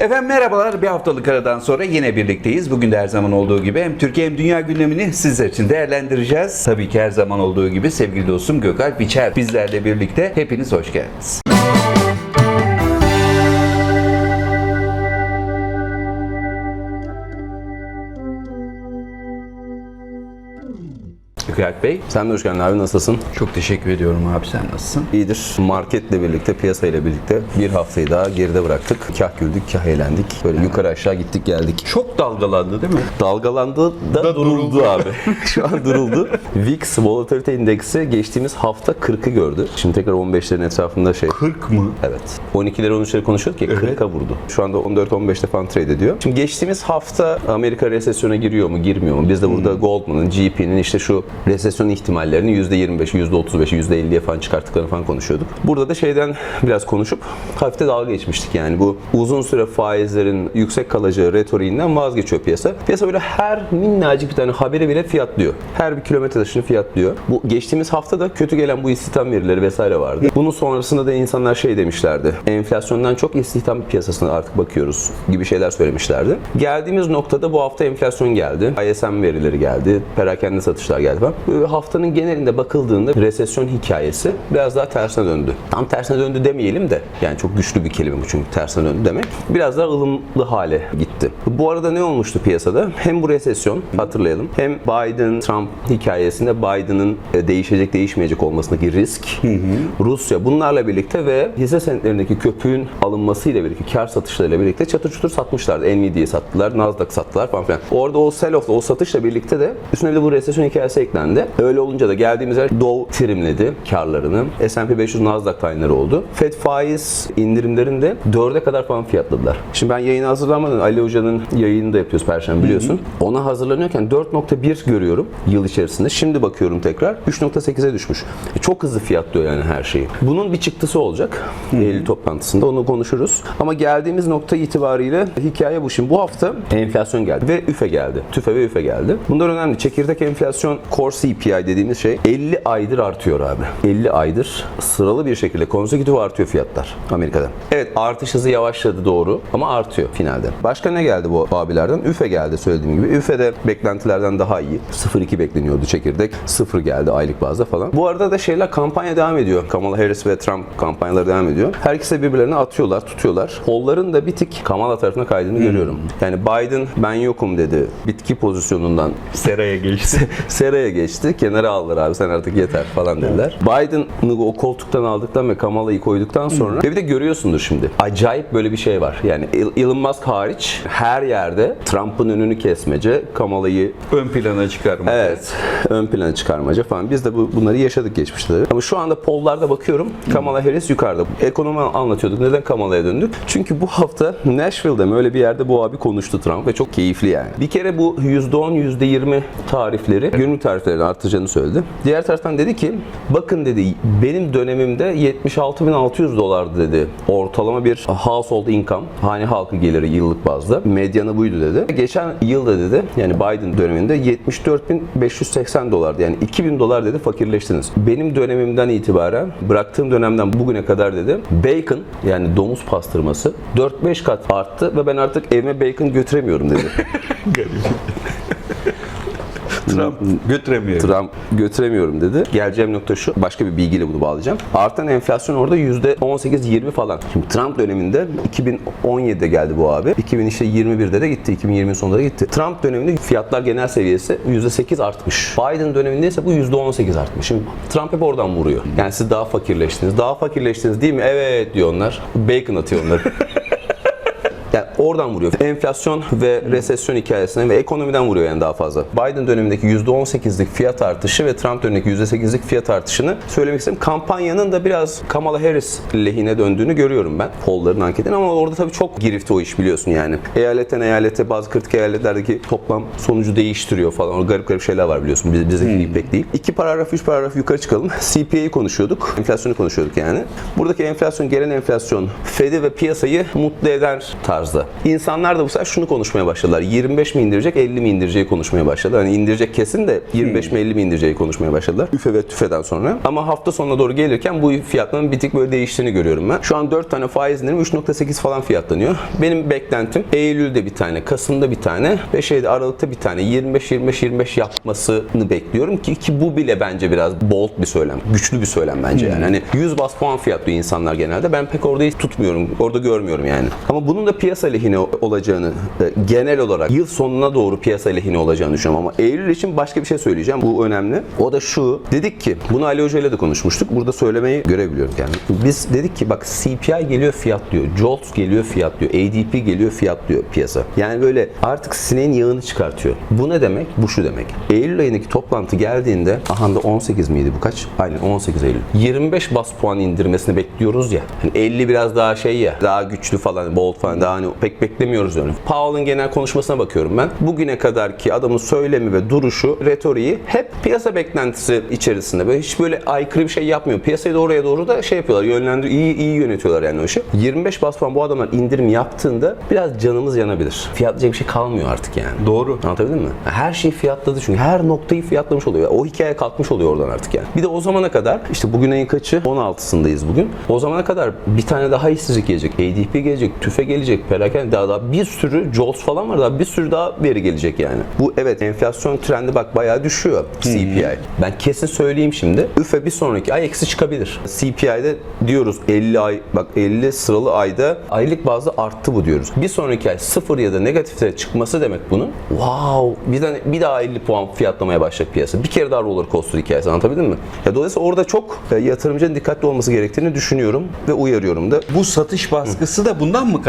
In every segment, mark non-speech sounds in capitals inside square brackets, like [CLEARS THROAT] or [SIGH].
Efendim merhabalar. Bir haftalık aradan sonra yine birlikteyiz. Bugün de her zaman olduğu gibi hem Türkiye hem dünya gündemini sizler için değerlendireceğiz. Tabii ki her zaman olduğu gibi sevgili dostum Gökalp İçer bizlerle birlikte. Hepiniz hoş geldiniz. Gökalp Bey Sen de hoş geldin abi nasılsın? çok teşekkür ediyorum abi sen nasılsın? İyidir. Marketle birlikte, piyasayla birlikte bir haftayı daha geride bıraktık. Kah güldük, kah eğlendik. Böyle yukarı aşağı gittik geldik. Çok dalgalandı değil mi? Dalgalandı da, duruldu abi. [LAUGHS] Şu an duruldu. VIX Volatility Indeksi geçtiğimiz hafta 40'ı gördü. Şimdi tekrar 15'lerin etrafında şey. 40 mı? Evet. 12'leri 13'leri konuşuyorduk ya 40'a vurdu. Şu anda 14-15'te falan trade ediyor. Şimdi geçtiğimiz hafta Amerika resesyona giriyor mu girmiyor mu? Biz de burada Goldman'ın, GP'nin işte şu resesyon ihtimallerini %25'i, %35'i, %50'ye falan çıkarttıklarını falan konuşuyorduk. Burada da şeyden biraz konuşup hafifte dalga geçmiştik yani. Bu uzun süre faizlerin yüksek kalacağı retoriğinden vazgeçiyor piyasa. Piyasa böyle her minnacık bir tane haberi bile fiyatlıyor. Her bir kilometre taşını fiyatlıyor. Bu geçtiğimiz hafta da kötü gelen bu istihdam verileri vesaire vardı. Bunun sonrasında da insanlar şey demişlerdi. Enflasyondan çok istihdam piyasasına artık bakıyoruz gibi şeyler söylemişlerdi. Geldiğimiz noktada bu hafta enflasyon geldi. ISM verileri geldi. Perakende satışlar geldi falan. Böyle haftanın genelinde bakıldığında resesyon hikayesi biraz daha tersine döndü. Tam tersine döndü demeyelim de yani çok güçlü bir kelime bu çünkü tersine döndü demek. Biraz daha ılımlı hale gitti. Bu arada ne olmuştu piyasada? Hem bu resesyon hatırlayalım. Hem Biden-Trump hikayesinde Biden'ın e, değişecek değişmeyecek olmasındaki risk. Rusya bunlarla birlikte ve hisse senetlerindeki köpüğün alınmasıyla birlikte kar satışlarıyla birlikte çatır çutur satmışlardı. Nvidia'yı sattılar, Nasdaq sattılar falan filan. Orada o sell-off'la o satışla birlikte de üstüne bir de bu resesyon hikayesi eklendi. Öyle olunca da geldiğimiz yer Dow trimledi karlarını. S&P 500 Nasdaq taneleri oldu. Fed faiz indirimlerinde 4'e kadar falan fiyatladılar. Şimdi ben yayına hazırlanmadan Ali Hoca'nın yayını da yapıyoruz Perşembe biliyorsun. Ona hazırlanıyorken 4.1 görüyorum yıl içerisinde. Şimdi bakıyorum tekrar 3.8'e düşmüş. E, Çok hızlı fiyatlıyor yani her şeyi. Bunun bir çıktısı olacak Eylül toplantısında onu konuşuruz. Ama geldiğimiz nokta itibariyle hikaye bu. Şimdi bu hafta enflasyon geldi ve üfe geldi. TÜFE ve üfe geldi. Bunlar önemli. Çekirdek enflasyon core CPI dediğimiz şey 50 aydır artıyor abi. 50 aydır sıralı bir şekilde konsekutif artıyor fiyatlar Amerika'da. Evet artış hızı yavaşladı doğru ama artıyor finalde. Başka ne geldi bu abilerden? Üfe geldi söylediğim gibi. Üfe de beklentilerden daha iyi. 0.2 bekleniyordu çekirdek. 0 geldi aylık bazda falan. Bu arada da şeyler kampanya devam ediyor. Kamala Harris ve Trump kampanyaları devam ediyor. Her ikisi de birbirlerine atıyorlar, tutuyorlar. Kolların da bir tık Kamala tarafına kaydığını görüyorum. Yani Biden ben yokum dedi. Bitki pozisyonundan Seraya geçti. [LAUGHS] Seraya geçti. Kenara aldılar abi sen artık yeter falan dediler. Biden'ı o koltuktan aldıktan ve Kamala'yı koyduktan sonra ve bir de görüyorsundur şimdi. Acayip böyle bir şey var. Yani El- Elon Musk hariç her yerde Trump'ın önünü kesmece, Kamala'yı Ön plana çıkarma. Evet. Ön plana çıkarmaca falan. Biz de bu, bunları yaşadık geçmişte. tabii. Ama şu anda pollarda bakıyorum. Kamala Harris yukarıda. Ekonomi anlatıyorduk. Neden Kamala'ya döndük? Çünkü bu hafta Nashville'de mi öyle bir yerde bu abi konuştu Trump ve çok keyifli yani. Bir kere bu %10, %20 tarifleri, günlük tariflerin artacağını söyledi. Diğer taraftan dedi ki bakın dedi benim dönemimde 76.600 dolardı dedi. Ortalama bir household income, hane halkı geliri yıllık bazda. Medyanı buydu dedi. Geçen yılda dedi yani Biden döneminde 74.580 dolardı. Yani 2000 dolar dedi fakirleştiniz. Benim dönemimden itibaren bıraktığım dönemden bugüne kadar dedi bacon yani domuz pastırması 4-5 kat arttı ve ben artık evime bacon götüremiyorum dedi. [LAUGHS] Trump götüremiyor. Trump götüremiyorum dedi. Geleceğim nokta şu. Başka bir bilgiyle bunu bağlayacağım. Artan enflasyon orada %18-20 falan. Şimdi Trump döneminde 2017'de geldi bu abi. 2021'de de gitti. 2020 sonunda da gitti. Trump döneminde fiyatlar genel seviyesi %8 artmış. Biden döneminde ise bu %18 artmış. Şimdi Trump hep oradan vuruyor. Yani siz daha fakirleştiniz. Daha fakirleştiniz değil mi? Evet diyor onlar. Bacon atıyor onları. [LAUGHS] Yani oradan vuruyor. Enflasyon ve resesyon hikayesine ve ekonomiden vuruyor yani daha fazla. Biden dönemindeki %18'lik fiyat artışı ve Trump dönemindeki %8'lik fiyat artışını söylemek istedim. Kampanyanın da biraz Kamala Harris lehine döndüğünü görüyorum ben. Polların anketini ama orada tabii çok girifti o iş biliyorsun yani. Eyaletten eyalete bazı kritik eyaletlerdeki toplam sonucu değiştiriyor falan. O garip garip şeyler var biliyorsun. Biz, bizdeki gibi pek değil. İki paragraf, üç paragraf yukarı çıkalım. [LAUGHS] CPI'yi konuşuyorduk. Enflasyonu konuşuyorduk yani. Buradaki enflasyon, gelen enflasyon Fed'i ve piyasayı mutlu eder tarzda tarzda. İnsanlar da bu sefer şunu konuşmaya başladılar. 25 mi indirecek, 50 mi indireceği konuşmaya başladılar. Hani indirecek kesin de 25 mi 50 mi indireceği konuşmaya başladılar. Üfe ve tüfeden sonra. Ama hafta sonuna doğru gelirken bu fiyatların bir tık böyle değiştiğini görüyorum ben. Şu an 4 tane faiz indirim 3.8 falan fiyatlanıyor. Benim beklentim Eylül'de bir tane, Kasım'da bir tane ve şeyde Aralık'ta bir tane 25-25-25 yapmasını bekliyorum ki ki bu bile bence biraz bold bir söylem. Güçlü bir söylem bence yani. Hani 100 bas puan fiyatlıyor insanlar genelde. Ben pek orada hiç tutmuyorum. Orada görmüyorum yani. Ama bunun da piyasa lehine olacağını e, genel olarak yıl sonuna doğru piyasa lehine olacağını düşünüyorum ama Eylül için başka bir şey söyleyeceğim. Bu önemli. O da şu. Dedik ki bunu Ali Hoca ile de konuşmuştuk. Burada söylemeyi görebiliyoruz yani. Biz dedik ki bak CPI geliyor fiyatlıyor. JOLTS geliyor fiyatlıyor. ADP geliyor fiyatlıyor piyasa. Yani böyle artık sineğin yağını çıkartıyor. Bu ne demek? Bu şu demek. Eylül ayındaki toplantı geldiğinde aha da 18 miydi bu kaç? Aynen 18 Eylül. 25 bas puan indirmesini bekliyoruz ya. Hani 50 biraz daha şey ya. Daha güçlü falan, bold falan daha hani pek beklemiyoruz öyle. Powell'ın genel konuşmasına bakıyorum ben. Bugüne kadar ki adamın söylemi ve duruşu, retoriği hep piyasa beklentisi içerisinde. Böyle hiç böyle aykırı bir şey yapmıyor. Piyasayı da oraya doğru da şey yapıyorlar. Yönlendiriyor. iyi iyi yönetiyorlar yani o işi. 25 bas puan bu adamlar indirim yaptığında biraz canımız yanabilir. Fiyatlayacak bir şey kalmıyor artık yani. Doğru. Anlatabildim mi? Her şeyi fiyatladı çünkü her noktayı fiyatlamış oluyor. O hikaye kalkmış oluyor oradan artık yani. Bir de o zamana kadar işte bugün ayın kaçı? 16'sındayız bugün. O zamana kadar bir tane daha işsizlik gelecek. ADP gelecek, TÜFE gelecek, perakende daha daha bir sürü JOLTS falan var daha bir sürü daha veri gelecek yani. Bu evet enflasyon trendi bak bayağı düşüyor CPI. Ben kesin söyleyeyim şimdi. üfe bir sonraki ay eksi çıkabilir. CPI'de diyoruz 50 ay bak 50 sıralı ayda aylık bazda arttı bu diyoruz. Bir sonraki ay sıfır ya da negatifte çıkması demek bunun. Wow! Bir, tane, bir daha 50 puan fiyatlamaya başlayacak piyasa. Bir kere daha roller coaster hikayesi anlatabildim mi? Ya dolayısıyla orada çok e, yatırımcının dikkatli olması gerektiğini düşünüyorum ve uyarıyorum da. Bu satış baskısı da bundan mı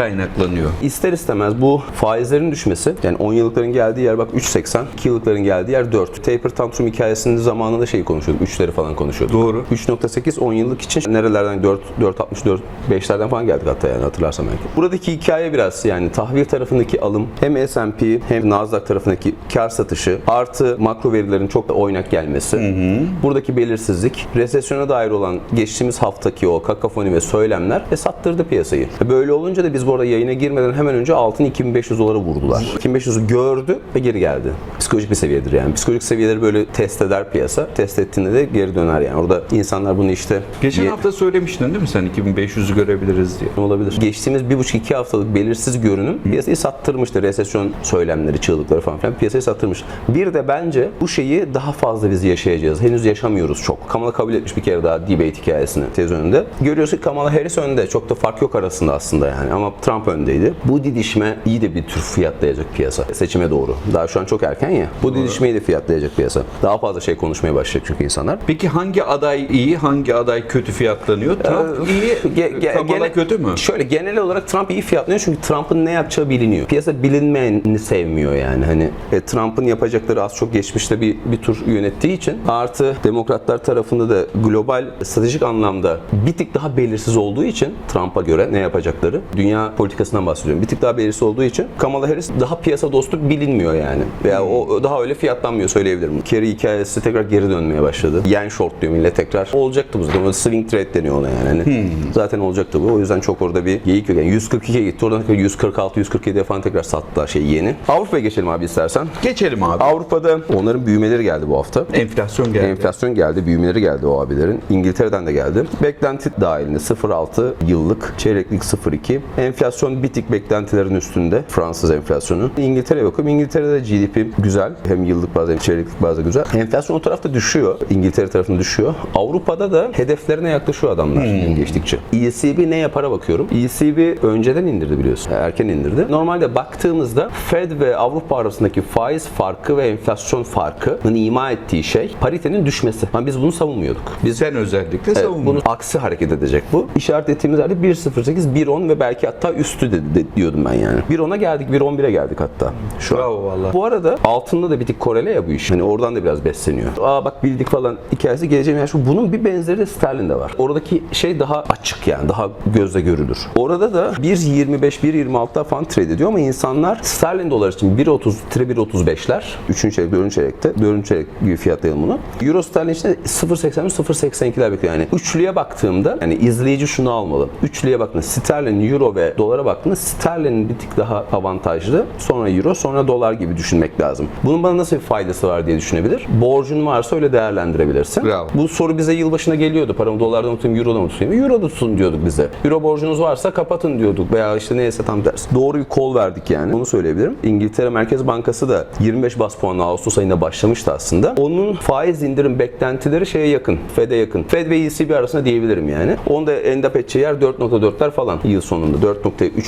kaynaklanıyor? İster istemez bu faizlerin düşmesi yani 10 yıllıkların geldiği yer bak 3.80, 2 yıllıkların geldiği yer 4. Taper tantrum hikayesinin zamanında şeyi konuşuyorduk. 3'leri falan konuşuyorduk. Doğru. 3.8 10 yıllık için nerelerden 4 4.64 5'lerden falan geldik hatta yani hatırlarsan belki. Buradaki hikaye biraz yani tahvil tarafındaki alım hem S&P hem Nasdaq tarafındaki kar satışı artı makro verilerin çok da oynak gelmesi. Buradaki belirsizlik, resesyona dair olan geçtiğimiz haftaki o kakafoni ve söylemler e, sattırdı piyasayı. E, Böyle olunca da biz bu arada yayına girmeden hemen önce altın 2500 dolara vurdular. 2500'ü gördü ve geri geldi. Psikolojik bir seviyedir yani. Psikolojik seviyeleri böyle test eder piyasa. Test ettiğinde de geri döner yani. Orada insanlar bunu işte Geçen ye- hafta söylemiştin değil mi sen 2500'ü görebiliriz diye. olabilir. Geçtiğimiz 1,5-2 haftalık belirsiz görünüm piyasayı sattırmıştı. Resesyon söylemleri, çığlıkları falan filan piyasayı sattırmış. Bir de bence bu şeyi daha fazla biz yaşayacağız. Henüz yaşamıyoruz çok. Kamala kabul etmiş bir kere daha debate hikayesini tez önünde. Görüyorsun ki Kamala Harris önde. Çok da fark yok arasında aslında yani. Ama Trump öndeydi. Bu didişme iyi de bir tür fiyatlayacak piyasa. Seçime doğru. Daha şu an çok erken ya. Bu didişmeyi de fiyatlayacak piyasa. Daha fazla şey konuşmaya başlayacak çünkü insanlar. Peki hangi aday iyi, hangi aday kötü fiyatlanıyor? Trump iyi, Ge- ge- Kamala gene- kötü mü? Şöyle genel olarak Trump iyi fiyatlıyor çünkü Trump'ın ne yapacağı biliniyor. Piyasa bilinmeyeni sevmiyor yani. Hani e, Trump'ın yapacakları az çok geçmişte bir bir tur yönettiği için artı demokratlar tarafında da global stratejik anlamda bir tık daha belirsiz olduğu için Trump'a göre ne yapacakları dünya politikasından bahsediyorum. Bir tık daha belirsiz olduğu için Kamala Harris daha piyasa dostu bilinmiyor yani. Veya o daha öyle fiyatlanmıyor söyleyebilirim. Kerry hikayesi tekrar geri dönmeye başladı. Yen short diyor millet tekrar. Olacaktı bu zaten. O Swing trade deniyor ona yani. Hani Zaten olacaktı bu. O yüzden çok orada bir geyik yok. Yani 142'ye gitti. Oradan tekrar 146, 147'ye falan tekrar sattılar şey yeni. Avrupa'ya geçelim abi istersen. Geçelim abi. Avrupa'da onların büyümeleri geldi bu hafta. Enflasyon geldi. Enflasyon geldi, büyümeleri geldi o abilerin. İngiltere'den de geldi. Beklenti dahilinde 0.6 yıllık, çeyreklik 0.2. Enflasyon bir tık beklentilerin üstünde. Fransız enflasyonu. İngiltere'ye bakıyorum. İngiltere'de GDP güzel. Hem yıllık bazı hem çeyreklik bazı güzel. Enflasyon o tarafta düşüyor. İngiltere tarafında düşüyor. Avrupa'da da hedeflerine yaklaşıyor adamlar gün geçtikçe. ECB ne yapara bakıyorum. ECB önceden indirdi biliyorsun. Erken indirdi. Normalde baktığımızda Fed ve Avrupa arasındaki faiz farkı ve enflasyon farkının ima ettiği şey paritenin düşmesi. Ama biz bunu savunmuyorduk. Biz Sen özellikle Evet, savunma. bunun aksi hareket edecek bu. İşaret ettiğimiz yerde 1.08, 1.10 ve belki hatta üstü de, de diyordum ben yani. 1.10'a geldik, 1.11'e geldik hatta. Şu an. Bravo valla. Bu arada altında da bir tık korele ya bu iş. Hani oradan da biraz besleniyor. Aa bak bildik falan hikayesi geleceğim yani şu bunun bir benzeri de sterlinde var. Oradaki şey daha açık yani daha gözle görülür. Orada da 1.25 1.26'da falan trade ediyor ama insanlar sterlin dolar için 1.30 1.35'ler 3. çeyrek 4. çeyrekte 4. çeyrek gibi fiyatlayalım bunu. Euro sterlin için de 0.83 0.82'ler bekliyor yani. Üçlüye baktığımda yani izleyici şunu almalı. Üçlüye baktığında sterlin, euro ve dolara bak baktığında sterlinin bir tık daha avantajlı. Sonra euro, sonra dolar gibi düşünmek lazım. Bunun bana nasıl bir faydası var diye düşünebilir. Borcun varsa öyle değerlendirebilirsin. Bravo. Bu soru bize yılbaşına geliyordu. Paramı dolardan tutayım, eurodan mı tutayım? Euroda tutun diyorduk bize. Euro borcunuz varsa kapatın diyorduk. Veya işte neyse tam tersi. Doğru bir kol verdik yani. Onu söyleyebilirim. İngiltere Merkez Bankası da 25 bas puanla Ağustos ayında başlamıştı aslında. Onun faiz indirim beklentileri şeye yakın. Fed'e yakın. Fed ve ECB arasında diyebilirim yani. Onda endap edeceği yer 4.4'ler falan yıl sonunda.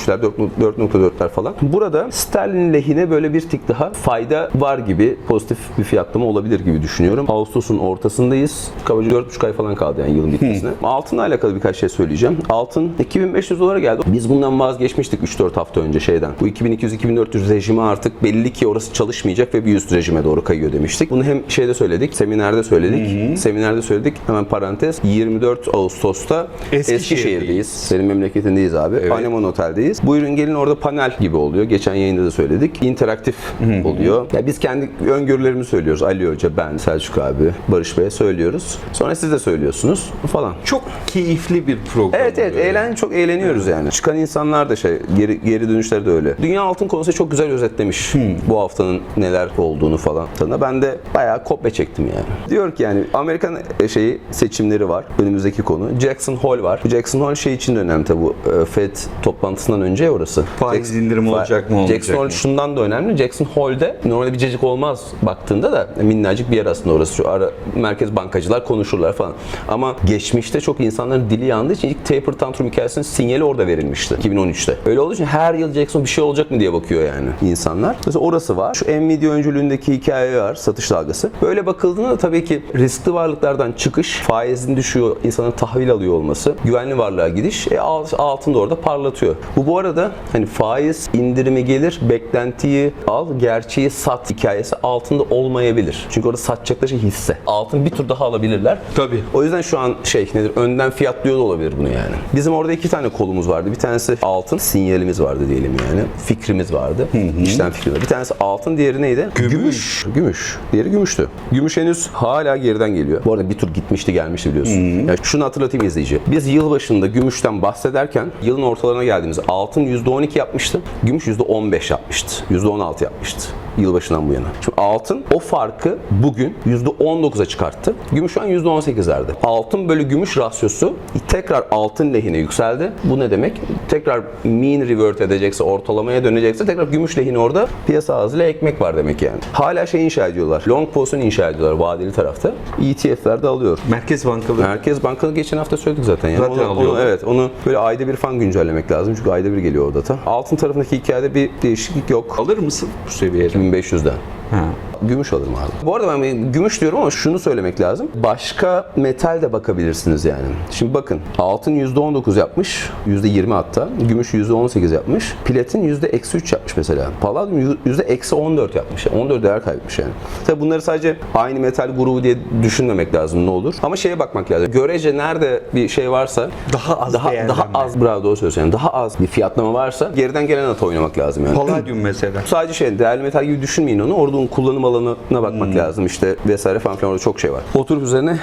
4.3'ler, 4.4'ler falan. Burada sterlin lehine böyle bir tık daha fayda var gibi pozitif bir fiyatlama olabilir gibi düşünüyorum. Ağustos'un ortasındayız. Kabaca 4,5 ay falan kaldı yani yılın bitmesine. Altınla alakalı birkaç şey söyleyeceğim. Altın 2500 dolara geldi. Biz bundan vazgeçmiştik 3-4 hafta önce şeyden. Bu 2200-2400 rejimi artık belli ki orası çalışmayacak ve bir üst rejime doğru kayıyor demiştik. Bunu hem şeyde söyledik, seminerde söyledik. Seminerde söyledik. Hemen parantez. 24 Ağustos'ta Eskişehir'deyiz. Eskişehir'deyiz. Senin memleketindeyiz abi. Evet. Anemon Otel'deyiz. Buyurun gelin orada panel gibi oluyor. Geçen yayında da söyledik. İnteraktif oluyor. Ya biz kendi öngörülerimizi söylüyoruz. Ali Hoca, ben, Selçuk abi, Barış Bey'e söylüyoruz. Sonra siz de söylüyorsunuz falan. Çok keyifli bir program. Evet evet eğlen çok eğleniyoruz yani. Çıkan insanlar da şey geri, geri dönüşleri de öyle. Dünya altın konusu çok güzel özetlemiş bu haftanın neler olduğunu falan. Ben de bayağı kopya çektim yani. Diyor ki yani Amerikan e, şeyi seçimleri var. Önümüzdeki konu. Jackson Hole var. Bu Jackson Hole şey için de önemli tabi bu e, Fed toplantısından önce ya orası. Faiz Jackson- indirimi Fa- olacak mı, olmayacak Jackson Hole mı? şundan da önemli. Jackson Hole'de normalde bir cacık olmaz baktığında da minnacık bir yer aslında orası. Şu ara merkez bankacılar konuşurlar falan. Ama geçmişte çok insanların dili yandığı için ilk taper tantrum hikayesinin sinyali orada verilmişti 2013'te. Öyle olduğu için her yıl Jackson bir şey olacak mı diye bakıyor yani insanlar. Mesela orası var. Şu Nvidia öncülüğündeki hikaye var. Satış dalgası. Böyle bakıldığında da tabii ki riskli varlıklardan çıkış, faizin düşüyor, insanın tahvil alıyor olması, güvenli varlığa gidiş, e, al- altın da orada parlatıyor. Bu bu arada hani faiz indirimi gelir, beklentiyi al, gerçeği sat hikayesi altında olmayabilir. Çünkü orada satacakları şey hisse. Altın bir tur daha alabilirler. Tabii. O yüzden şu an şey nedir önden fiyatlıyor da olabilir bunu yani. Bizim orada iki tane kolumuz vardı. Bir tanesi altın sinyalimiz vardı diyelim yani. Fikrimiz vardı. İşten fikri vardı. Bir tanesi altın, diğeri neydi? Gümüş. Gümüş. Diğeri gümüştü. Gümüş henüz hala geriden geliyor. Bu arada bir tur gitmişti gelmişti biliyorsun. Yani şunu hatırlatayım izleyici. Biz yılbaşında gümüşten bahsederken yılın ortalarına geldiğimizde altın %12 yapmıştı. Gümüş %15 yapmıştı. %16 yapmıştı yılbaşından bu yana. Şimdi altın o farkı bugün %19'a çıkarttı. Gümüş şu an %18'lerde. Altın bölü gümüş rasyosu tekrar altın lehine yükseldi. Bu ne demek? Tekrar mean revert edecekse, ortalamaya dönecekse tekrar gümüş lehine orada piyasa ağzıyla ekmek var demek yani. Hala şey inşa ediyorlar. Long pozisyon inşa ediyorlar vadeli tarafta. ETF'ler de alıyor. Merkez bankaları Merkez Bankası geçen hafta söyledik zaten. Yani. Zaten onu, onu- alıyorlar. evet onu böyle ayda bir falan güncellemek lazım. Çünkü ayda bir geliyor o data. Altın tarafındaki hikayede bir değişiklik yok. alır mısın bu seviyede? 1500'den. Ha. Gümüş alırım abi. Bu arada ben gümüş diyorum ama şunu söylemek lazım. Başka metal de bakabilirsiniz yani. Şimdi bakın altın %19 yapmış. %20 hatta. Gümüş %18 yapmış. Platin %-3 yapmış mesela. Palladium %-14 yapmış. Yani 14 değer kaybetmiş yani. Tabi bunları sadece aynı metal grubu diye düşünmemek lazım ne olur. Ama şeye bakmak lazım. Görece nerede bir şey varsa Daha az daha, daha az bravo doğru söylüyorsun. Yani daha az bir fiyatlama varsa geriden gelen ata oynamak lazım yani. Palladium mesela. Sadece şey değerli metal gibi düşünmeyin onu. Orada onun kullanım alanına bakmak Hmm. lazım işte vesaire falan filan orada çok şey var. Oturup üzerine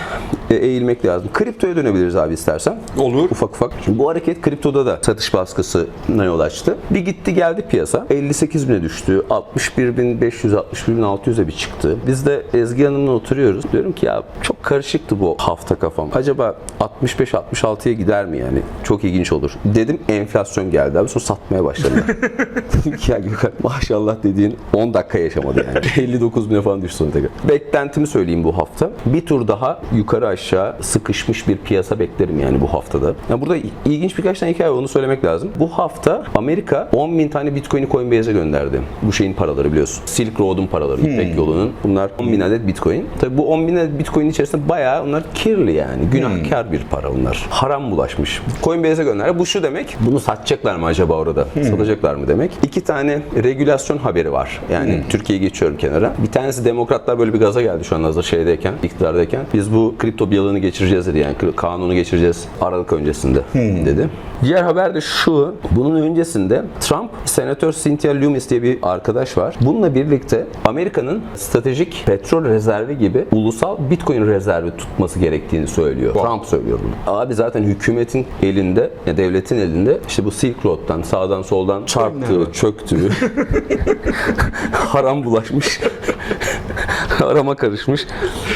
eğilmek lazım. Kriptoya dönebiliriz abi istersen. Olur. Ufak ufak. Şimdi bu hareket kriptoda da satış baskısına yol açtı. Bir gitti geldi piyasa. 58 bine düştü. 61.500 61.600'e bir çıktı. Biz de Ezgi Hanım'la oturuyoruz. Diyorum ki ya çok karışıktı bu hafta kafam. Acaba 65-66'ya gider mi yani? Çok ilginç olur. Dedim enflasyon geldi abi. Sonra satmaya başladılar. [LAUGHS] Ya Gökhan maşallah dediğin 10 dakika yaşamadı yani. [LAUGHS] 59 bine falan düştü sonra tekrar. Beklentimi söyleyeyim bu hafta. Bir tur daha yukarı aşağı sıkışmış bir piyasa beklerim yani bu haftada. Ya burada ilginç birkaç tane hikaye var onu söylemek lazım. Bu hafta Amerika 10 bin tane Bitcoin'i Coinbase'e gönderdi. Bu şeyin paraları biliyorsun. Silk Road'un paraları, İpek yolunun. Bunlar 10 bin adet Bitcoin. Tabii bu 10 bin adet Bitcoin içerisinde bayağı onlar kirli yani. Günahkar bir para onlar. Haram bulaşmış. Coinbase'e gönderdi. Bu şu demek. Bunu satacaklar mı acaba orada? Satacaklar mı demek? İki tane regülasyon haberi var. Yani Türkiye'yi geçiyorum kenara. Bir tanesi demokratlar böyle bir gaza geldi şu an hazır şeydeyken, iktidardayken. Biz bu kripto yılını geçireceğiz dedi. Yani kanunu geçireceğiz Aralık öncesinde dedi. Diğer haber de şu. Bunun öncesinde Trump, Senatör Cynthia Lummis diye bir arkadaş var. Bununla birlikte Amerika'nın stratejik petrol rezervi gibi ulusal Bitcoin rezervi tutması gerektiğini söylüyor. Trump söylüyor bunu. Abi zaten hükümetin elinde, ya devletin elinde işte bu Silk Road'dan sağdan soldan çarptığı, çöktüğü, [LAUGHS] haram bulaşmış, [LAUGHS] [LAUGHS] harama karışmış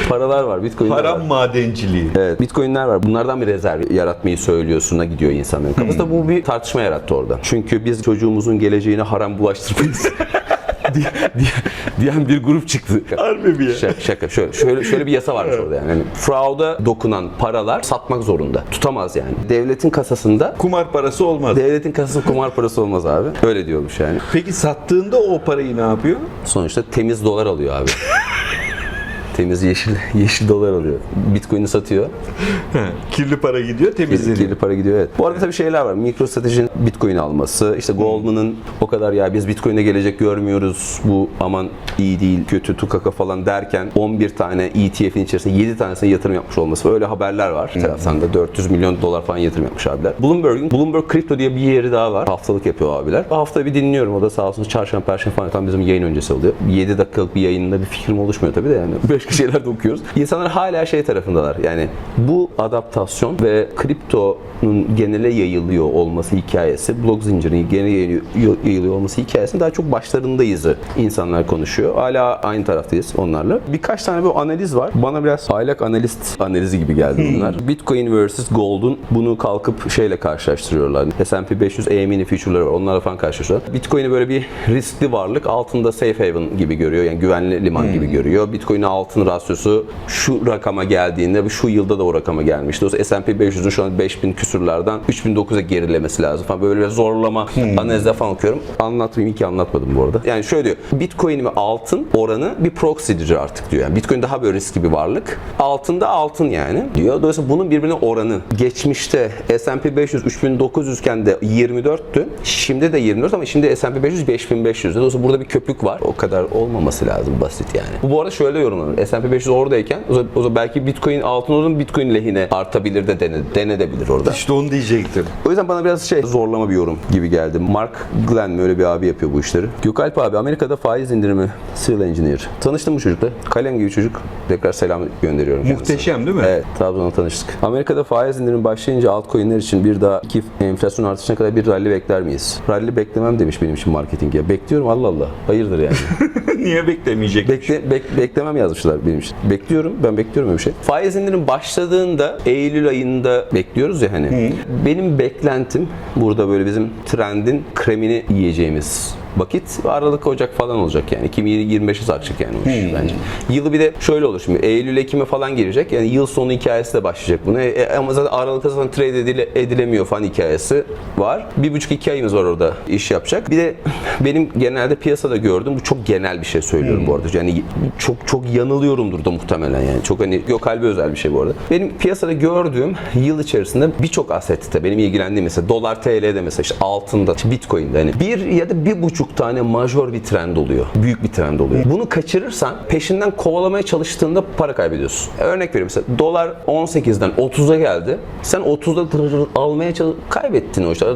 paralar var. Bitcoin'ler var. madenciliği. Evet, Bitcoin'ler var. Bunlardan bir rezerv yaratmayı söylüyorsun'a gidiyor insanların kafasında. Bu bir tartışma yarattı orada. Çünkü biz çocuğumuzun geleceğini haram bulaştırmayız. [LAUGHS] diye, diye- diyen bir grup çıktı. Harbi mi ya? Şaka, şaka. Şöyle, şöyle, şöyle bir yasa varmış orada yani. yani. Fraud'a dokunan paralar satmak zorunda. Tutamaz yani. Devletin kasasında Kumar parası olmaz. Devletin kasası kumar parası olmaz abi. Öyle diyormuş yani. Peki sattığında o parayı ne yapıyor? Sonuçta temiz dolar alıyor abi. [LAUGHS] temiz yeşil [LAUGHS] yeşil dolar alıyor. Bitcoin'i satıyor. Kirli para gidiyor temizleniyor. Kirli para gidiyor evet. Bu arada tabii şeyler var. MicroStrategy'nin Bitcoin alması, işte Goldman'ın o kadar ya biz Bitcoin'e gelecek görmüyoruz. Bu aman iyi değil, kötü, tukaka falan derken 11 tane ETF'in içerisinde 7 tanesine yatırım yapmış olması. Öyle haberler var. Bir taraftan da 400 milyon dolar falan yatırım yapmış abiler. Bloomberg'in Bloomberg Crypto diye bir yeri daha var. Haftalık yapıyor abiler. Bu hafta bir dinliyorum. O da sağ olsun çarşamba, perşembe falan tam bizim yayın öncesi oluyor. 7 dakikalık bir yayında bir fikrim oluşmuyor tabii de yani. Başka şeyler de okuyoruz. İnsanlar hala şey tarafındalar. Yani bu adaptasyon ve kriptonun genele yayılıyor olması hikayesi, blok zincirinin genele yayılıyor- olması hikayesinin daha çok başlarındayız. İnsanlar konuşuyor. Hala aynı taraftayız onlarla. Birkaç tane bu analiz var. Bana biraz aylak analist analizi gibi geldi bunlar. Bitcoin vs. Gold'un bunu kalkıp şeyle karşılaştırıyorlar. S&P 500 e-mini future'ları var. Onlarla falan karşılaştırıyorlar. Bitcoin'i böyle bir riskli varlık altında safe haven gibi görüyor. Yani güvenli liman gibi görüyor. Bitcoin'e altın rasyosu şu rakama geldiğinde şu yılda da o rakama gelmişti. O S&P 500'ün şu an 5000 küsürlerden 3009'a gerilemesi lazım falan. Böyle bir zorlama analizde falan okuyorum. Anlatmayayım iyi ki anlatmadım bu arada. Yani şöyle diyor. Bitcoin ve altın oranı bir proxy'dir artık diyor. Yani Bitcoin daha böyle riskli bir varlık. Altın da altın yani diyor. Dolayısıyla bunun birbirine oranı. Geçmişte S&P 500 3900 iken de 24'tü. Şimdi de 24 ama şimdi S&P 500 5500. Dolayısıyla burada bir köpük var. O kadar olmaması lazım basit yani. Bu bu arada şöyle yorumlanır. S&P 500 oradayken o zaman belki Bitcoin altın oranı Bitcoin lehine artabilir de dene, denedebilir orada. İşte onu diyecektim. O yüzden bana biraz şey zorlama bir yorum gibi geldi. Mark Glenn mi öyle bir abi yapıyor bu işleri. Gökalp abi Amerika'da faiz indirimi civil engineer. Tanıştın mı çocukla? Kalem gibi çocuk. Tekrar selam gönderiyorum kendisine. Muhteşem değil mi? Evet, Trabzon'da tanıştık. Amerika'da faiz indirimi başlayınca altcoin'ler için bir daha iki enflasyon artışına kadar bir rally bekler miyiz? Rally beklemem demiş benim için marketing ya. Bekliyorum Allah Allah. Hayırdır yani. [LAUGHS] Niye beklemeyecek? Bekle, bek- beklemem yazmışlar benim için. Bekliyorum, ben bekliyorum öyle bir şey. Faiz indirim başladığında Eylül ayında bekliyoruz ya hani. Benim beklentim burada böyle bizim trendin kremini yiyeceğimiz vakit Aralık Ocak falan olacak yani 2025'e sarkacak yani o iş bence. Yılı bir de şöyle olur şimdi Eylül Ekim'e falan girecek yani yıl sonu hikayesi de başlayacak buna. E, e, ama zaten Aralık'ta zaten trade edile- edilemiyor falan hikayesi var. Bir buçuk iki ayımız var orada iş yapacak. Bir de benim genelde piyasada gördüğüm bu çok genel bir şey söylüyorum bu arada. Yani çok çok yanılıyorumdur da muhtemelen yani. Çok hani kalbi özel bir şey bu arada. Benim piyasada gördüğüm yıl içerisinde birçok asette benim ilgilendiğim mesela dolar TL'de mesela işte altında işte Bitcoin'de hani bir ya da bir buçuk tane majör bir trend oluyor. Büyük bir trend oluyor. Bunu kaçırırsan peşinden kovalamaya çalıştığında para kaybediyorsun. Örnek veriyorum mesela dolar 18'den 30'a geldi. Sen 30'da tırırır almaya çalış kaybettin o işte.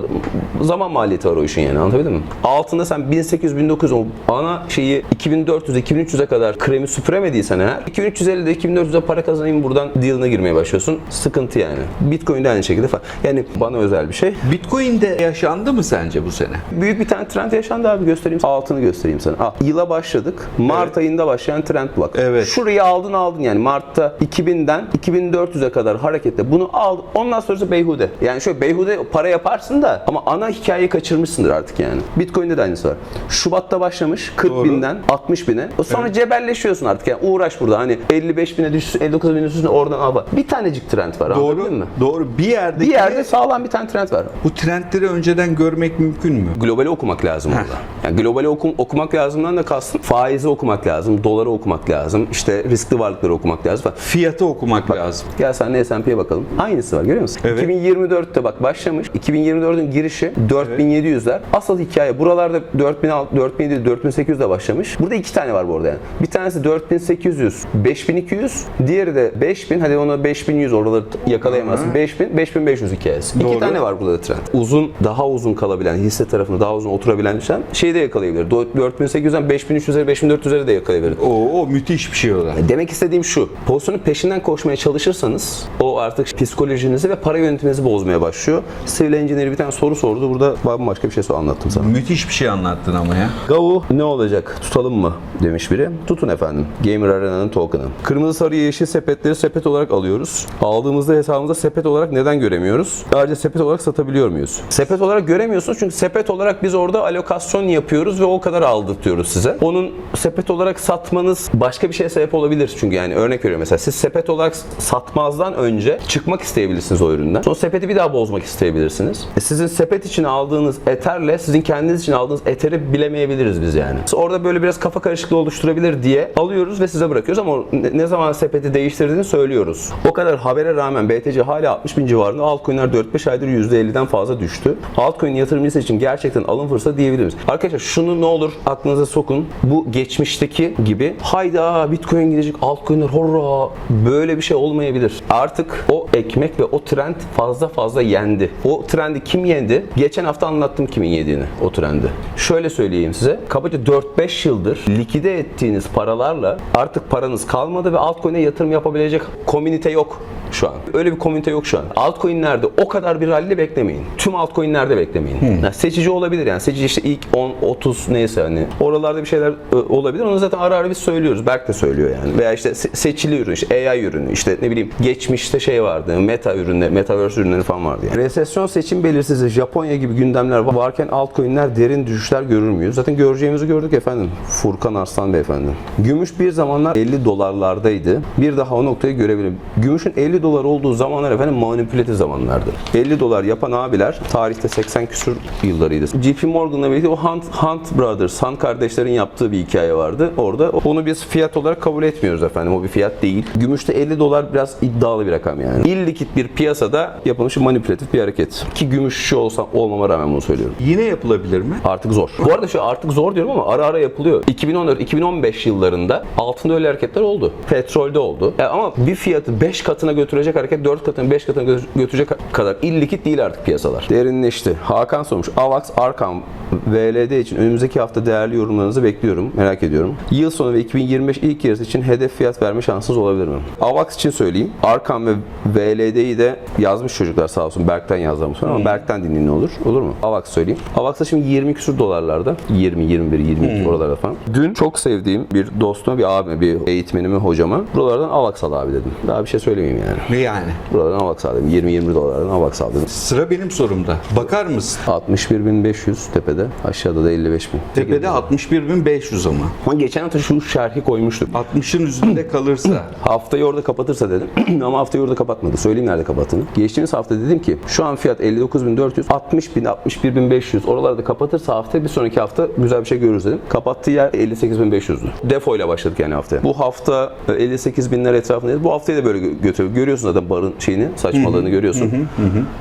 Zaman maliyeti var o işin yani anlatabildim mi? Altında sen 1800-1900 o ana şeyi 2400-2300'e kadar kremi süpüremediysen eğer 2350'de 2400'e para kazanayım buradan deal'ına girmeye başlıyorsun. Sıkıntı yani. Bitcoin'de aynı şekilde falan. Yani bana özel bir şey. Bitcoin'de yaşandı mı sence bu sene? Büyük bir tane trend yaşandı abi göstereyim. Altını göstereyim sana. Al. Yıla başladık. Mart ayında başlayan trend bak. Evet. Şurayı aldın aldın yani Mart'ta 2000'den 2400'e kadar harekette bunu aldın. Ondan sonrası beyhude. Yani şöyle beyhude para yaparsın da ama ana hikayeyi kaçırmışsındır artık yani. Bitcoin'de de aynısı var. Şubat'ta başlamış 40 Doğru. binden 60 bine. Sonra cebelleşiyorsun artık yani uğraş burada. Hani 55 bine düşsün 59 bine düşsün oradan al. Bir tanecik trend var Doğru. mı? Doğru. Bir yerde Bir yerde sağlam bir tane trend var. bu trendleri önceden görmek mümkün mü? globali okumak lazım orada. Yani globali okum- okumak lazımdan da kastım faizi okumak lazım, doları okumak lazım, işte riskli varlıkları okumak lazım falan. Fiyatı okumak lazım. Gel sen de S&P'ye bakalım. Aynısı var görüyor musun? Evet. 2024'te bak başlamış. 2024'ün girişi 4700'ler. Asıl hikaye buralarda 4600, 4700, 4800'de başlamış. Burada iki tane var bu arada yani. Bir tanesi 4800, 5200. Diğeri de 5000. Hadi ona 5100 oraları yakalayamazsın. 5000, 5500 hikayesi. Doğru. İki tane var burada da trend. Uzun, daha uzun kalabilen, hisse tarafında daha uzun oturabilen sen şeyi de yakalayabilir. Do- 4800'den 5300'lere, 5400'lere de yakalayabilir. O, o müthiş bir şey o da. Demek istediğim şu. Pozisyonun peşinden koşmaya çalışırsanız o artık psikolojinizi ve para yönetiminizi bozmaya başlıyor. Civil Engineer bir tane soru sordu. Burada bambaşka bir şey anlattım sana. Müthiş bir şey anlattın ama ya. Gavu ne olacak? Tutalım mı? demiş biri. Tutun efendim. Gamer Arena'nın token'ı. Kırmızı sarı yeşil sepetleri sepet olarak alıyoruz. Aldığımızda hesabımızda sepet olarak neden göremiyoruz? Ayrıca sepet olarak satabiliyor muyuz? Sepet olarak göremiyorsunuz çünkü sepet olarak biz orada alokasyon yapıyoruz ve o kadar aldırtıyoruz size. Onun sepet olarak satmanız başka bir şeye sebep olabilir çünkü yani örnek veriyorum mesela siz sepet olarak satmazdan önce çıkmak isteyebilirsiniz o üründen. Sonra sepeti bir daha bozmak isteyebilirsiniz. E sizin sepet için aldığınız Ether'le sizin kendiniz için aldığınız Ether'i bilemeyebiliriz biz yani. Orada böyle biraz kafa karışıklığı oluşturabilir diye alıyoruz ve size bırakıyoruz ama ne zaman sepeti değiştirdiğini söylüyoruz. O kadar habere rağmen BTC hala 60 bin civarında altcoin'ler 4-5 aydır %50'den fazla düştü. Altcoin yatırımcısı için gerçekten alım fırsatı diyebiliriz. Arkadaşlar şunu ne olur aklınıza sokun. Bu geçmişteki gibi hayda Bitcoin gidecek altcoin'ler horra böyle bir şey olmayabilir. Artık o ekmek ve o trend fazla fazla yendi. O trendi kim yendi? Geçen hafta anlattım kimin yediğini o trendi. Şöyle söyleyeyim size. Kabaca 4-5 yıldır likide ettiğiniz paralarla artık paranız kalmadı ve altcoin'e yatırım yapabilecek komünite yok şu an. Öyle bir komünite yok şu an. Altcoin'lerde o kadar bir rally beklemeyin. Tüm altcoin'lerde beklemeyin. Yani seçici olabilir yani. Seçici işte ilk 10, 30 neyse hani. Oralarda bir şeyler e, olabilir. Onu zaten ara ara biz söylüyoruz. Berk de söylüyor yani. Veya işte se- seçili ürün, işte AI ürünü, işte ne bileyim geçmişte şey vardı. Meta ürünleri, metaverse ürünleri falan vardı yani. Resesyon seçim belirsizliği, Japonya gibi gündemler varken altcoin'ler derin düşüşler görür müyüz? Zaten göreceğimizi gördük efendim. Furkan Arslan beyefendi. Gümüş bir zamanlar 50 dolarlardaydı. Bir daha o noktayı görebilirim. Gümüşün 50 dolar olduğu zamanlar efendim manipülatif zamanlardı. 50 dolar yapan abiler tarihte 80 küsur yıllarıydı. JP Morgan'la birlikte o Hunt, Hunt Brothers, Hunt kardeşlerin yaptığı bir hikaye vardı. Orada onu biz fiyat olarak kabul etmiyoruz efendim. O bir fiyat değil. Gümüşte 50 dolar biraz iddialı bir rakam yani. İllikit bir piyasada yapılmış manipülatif bir hareket. Ki gümüşçü olsam olmama rağmen bunu söylüyorum. Yine yapılabilir mi? Artık zor. Bu arada şu artık zor diyorum ama ara ara yapılıyor. 2014-2015 yıllarında altında öyle hareketler oldu. Petrolde oldu. Ya ama bir fiyatı 5 katına götürecek hareket 4 katına 5 katına gö- götürecek kadar illikit değil artık piyasalar. Derinleşti. Hakan sormuş. AVAX, Arkam, VLD için önümüzdeki hafta değerli yorumlarınızı bekliyorum. Merak ediyorum. Yıl sonu ve 2025 ilk yarısı için hedef fiyat verme şansınız olabilir mi? AVAX için söyleyeyim. Arkam ve VLD'yi de yazmış çocuklar sağ olsun. Berk'ten yazdım sonra ama Berk'ten dinleyin ne olur. Olur mu? AVAX söyleyeyim. AVAX da şimdi 20 küsur dolarlarda. 20, 21, 22 oralarda falan. Dün çok sevdiğim bir dostuma, bir abime, bir eğitmenime, hocama buralardan AVAX al abi dedim. Daha bir şey söylemeyeyim yani. Ne yani? Buralardan al dedim. 20-20 dolarlardan AVAX al dedim. Sıra benim sorumda. Bakar mısın? 61.500 tepede. Aşağıda da 55.000. Tepede 61.500 ama. Ama geçen hafta şu şerhi koymuştum. 60'ın üstünde kalırsa [CLEARS THROAT] Haftayı orada kapatırsa dedim. [CLEARS THROAT] Ama haftayı orada kapatmadı. Söyleyeyim nerede kapattığını. Geçtiğimiz hafta dedim ki şu an fiyat 59.400, 60.000, 61.500. Oralarda kapatırsa hafta bir sonraki hafta güzel bir şey görürüz dedim. Kapattığı yer 58.500'dü. Defo ile başladık yani haftaya. Bu hafta 58.000'ler etrafındayız. Bu haftayı da böyle gö- götürüyor. Görüyorsun zaten barın şeyini, saçmalığını görüyorsun.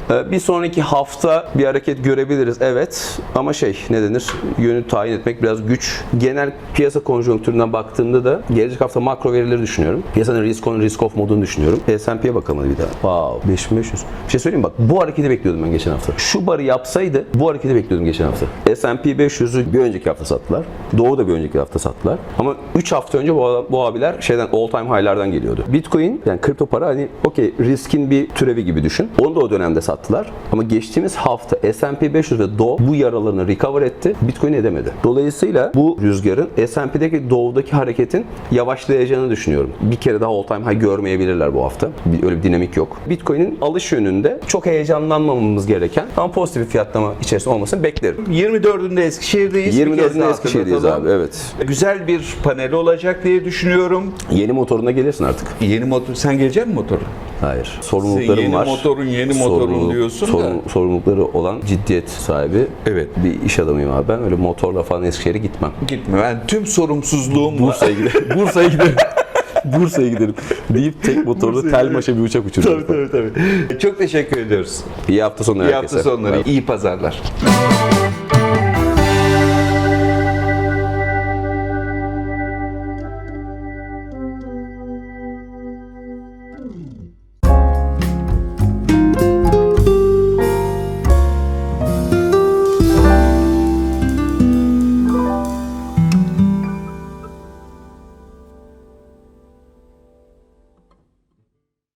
Ee, Bir sonraki hafta bir hareket görebiliriz evet ama şey ne denir yönü tayin etmek biraz güç. Genel piyasa konjonktüründen baktığımda da gelecek hafta makro verileri düşünüyorum. Piyasanın risk on risk off modunu düşünüyorum. S&P'ye bakalım hadi bir daha. Wow 5500. Bir şey söyleyeyim bak bu hareketi bekliyordum ben geçen hafta. Şu barı yapsaydı bu hareketi bekliyordum geçen hafta. S&P 500'ü bir önceki hafta sattılar. Doğu da bir önceki hafta sattılar. Ama 3 hafta önce bu, bu abiler şeyden all time high'lardan geliyordu. Bitcoin yani kripto para hani okey riskin bir türevi gibi düşün. Onu da o dönemde sattılar. Ama geçtiğimiz hafta S&P 500 ve Dow bu yaralarını recover etti. Bitcoin edemedi. Dolayısıyla bu rüzgarın S&P'deki Dow'daki hareketin yavaşlayacağını düşünüyorum. Bir kere daha all time high görmeyebilirler bu hafta. Bir, öyle bir dinamik yok. Bitcoin'in alış yönünde çok heyecanlanmamamız gereken ama pozitif bir fiyatlama içerisinde olmasını beklerim. 24'ünde Eskişehir'deyiz. Bir kez 24'ünde daha Eskişehir'deyiz abi evet. Güzel bir panel olacak diye düşünüyorum. Yeni motoruna gelirsin artık. Yeni motor. Sen gelecek misin motorla? Hayır. Sorumluluklarım yeni var. motorun yeni motorun diyorsun da. Sorumlulukları olan ciddiyet sahibi Evet. bir iş adamıyım abi. Ben öyle motorla falan Eskişehir'e gitmem. Gitme. Ben tüm sorumsuzluğumla Bursa'ya giderim. [LAUGHS] Bursa'ya giderim. Bursa'ya giderim. Deyip tek motorla Telmaş'a bir uçak uçururum. tabii tabii. Çok teşekkür ediyoruz. İyi hafta sonu İyi herkese. hafta sonları, iyi pazarlar.